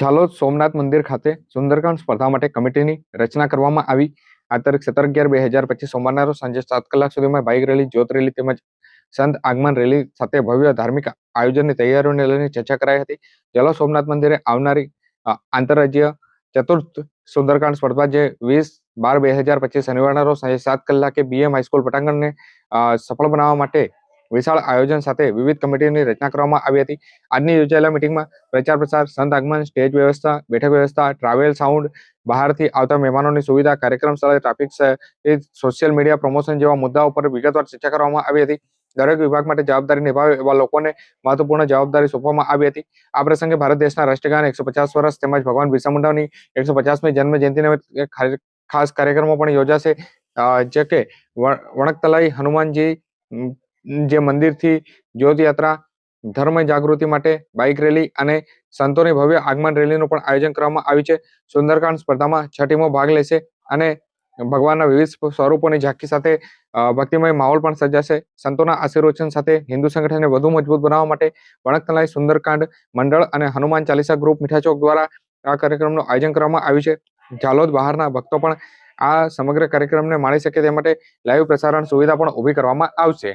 ઝાલોદ સોમનાથ મંદિર ખાતે સુંદરકાંડ સ્પર્ધા માટે કમિટીની રચના કરવામાં આવી. આ તારીખ સત્તર અગિયાર બે હજાર પચીસ સોમવારના રોજ સાંજે સાત કલાક સુધીમાં બાઇક રેલી, જ્યોત રેલી તેમજ સંત આગમન રેલી સાથે ભવ્ય ધાર્મિક આયોજનની તૈયારીઓને લઈને ચર્ચા કરાઈ હતી. ઝાલોદ સોમનાથ મંદિરે આવનારી આંતરરાજ્ય ચતુર્થ સુંદરકાંડ સ્પર્ધા જે વીસ બાર બે હજાર પચીસ શનિવારના રોજ સાંજે સાત કલાકે બીએમ હાઈસ્કૂલ પટાંગણને સફળ બનાવવા માટે વિશાળ આયોજન સાથે વિવિધ કમિટીની રચના કરવામાં આવી હતી. આજની યોજાયેલા મિટિંગમાં પ્રચાર પ્રસાર, સંત આગમન, સ્ટેજ વ્યવસ્થા, બેઠક વ્યવસ્થા, ટ્રાવેલ સાઉન્ડ, બહારથી આવતા મહેમાનોની સુવિધા, કાર્યક્રમ સ્થળે ટ્રાફિક સોશિયલ મીડિયા પ્રમોશન જેવા મુદ્દાઓ પર વિગતવાર ચર્ચા કરવામાં આવી હતી. દરેક વિભાગ માટે જવાબદારી નિભાવે એવા લોકોને મહત્વપૂર્ણ જવાબદારી સોંપવામાં આવી હતી. આ પ્રસંગે ભારત દેશના રાષ્ટ્રગાન એકસો પચાસ વર્ષ તેમજ ભગવાન બિરસા મુંડાની એકસો પચાસમી જન્મ જયંતિને ખાસ કાર્યક્રમો પણ યોજાશે. જે કે વણ- વણકતલાઈ હનુમાનજી જે મંદિરથી યાત્રા ધર્મ જાગૃતિ માટે બાઇક રેલી અને સંતોની ભવ્ય આગમન રેલીનું પણ આયોજન કરવામાં આવ્યું છે. સુંદરકાંડ સ્પર્ધામાં છ ભાગ લેશે અને ભગવાનના વિવિધ સ્વરૂપોની ઝાંખી સાથે ભક્તિમય માહોલ પણ સર્જાશે. સંતોના આશીર્વચન સાથે હિન્દુ સંગઠનને વધુ મજબૂત બનાવવા માટે વણકતલાઈ સુંદરકાંડ મંડળ અને હનુમાન ચાલીસા ગ્રુપ મીઠા ચોક દ્વારા આ કાર્યક્રમનું આયોજન કરવામાં આવ્યું છે. ઝાલોદ બહારના ભક્તો પણ આ સમગ્ર કાર્યક્રમને માણી શકે તે માટે લાઈવ પ્રસારણ સુવિધા પણ ઊભી કરવામાં આવશે.